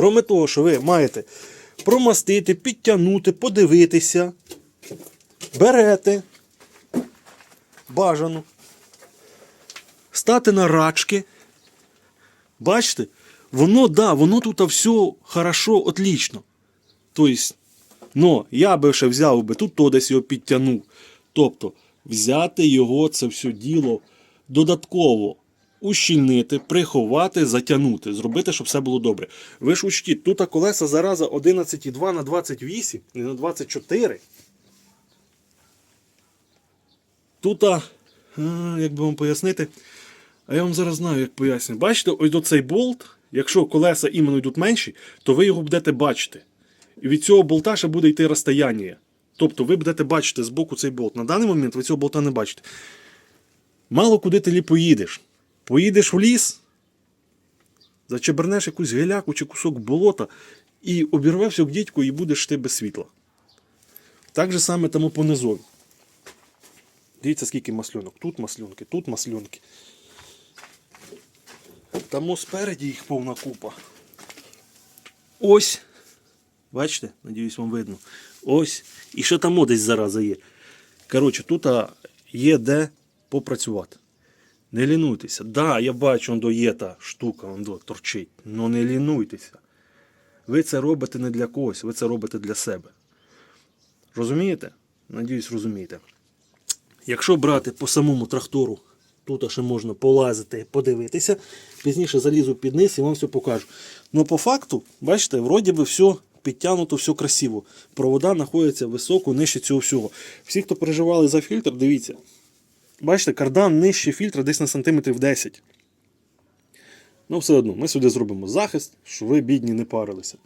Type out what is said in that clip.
Кроме того, що ви маєте промастити, підтягнути, подивитися, берете бажано, стати на рачки. Бачите? Воно, да, воно тут все хорошо, отлично. Тобто, я би ще взяв би тут то десь його підтягнув. Тобто, взяти його це все діло додатково ущільнити, приховати, затягнути, зробити, щоб все було добре. Ви ж учтіть, тут колеса зараза 11,2 на 28, не на 24. Тут, як би вам пояснити, а я вам зараз знаю, як поясню. Бачите, ось до цей болт, якщо колеса іменно йдуть менші, то ви його будете бачити. І від цього болта ще буде йти розстояння. Тобто ви будете бачити з боку цей болт. На даний момент ви цього болта не бачите. Мало куди ти лі поїдеш. Поїдеш в ліс, зачебернеш якусь геляку чи кусок болота і обірвався к дідьку, і будеш ти без світла. Так же саме тому по низові. Дивіться, скільки масльонок. Тут масльонки, тут масльонки. Там спереді їх повна купа. Ось. Бачите? Надіюсь, вам видно. Ось. І ще там десь зараза є. Коротше, тут є де попрацювати. Не лінуйтеся. Да, я бачу, он до є та штука, он до торчить. Ну не лінуйтеся. Ви це робите не для когось, ви це робите для себе. Розумієте? Надіюсь, розумієте. Якщо брати по самому трактору, тут ще можна полазити, подивитися. Пізніше залізу під низ і вам все покажу. Ну, по факту, бачите, вроді би все підтягнуто, все красиво. Провода знаходяться високо, нижче цього всього. Всі, хто переживали за фільтр, дивіться. Бачите, кардан нижче фільтра десь на сантиметрів 10. Ну, все одно, ми сюди зробимо захист, щоб ви, бідні, не парилися.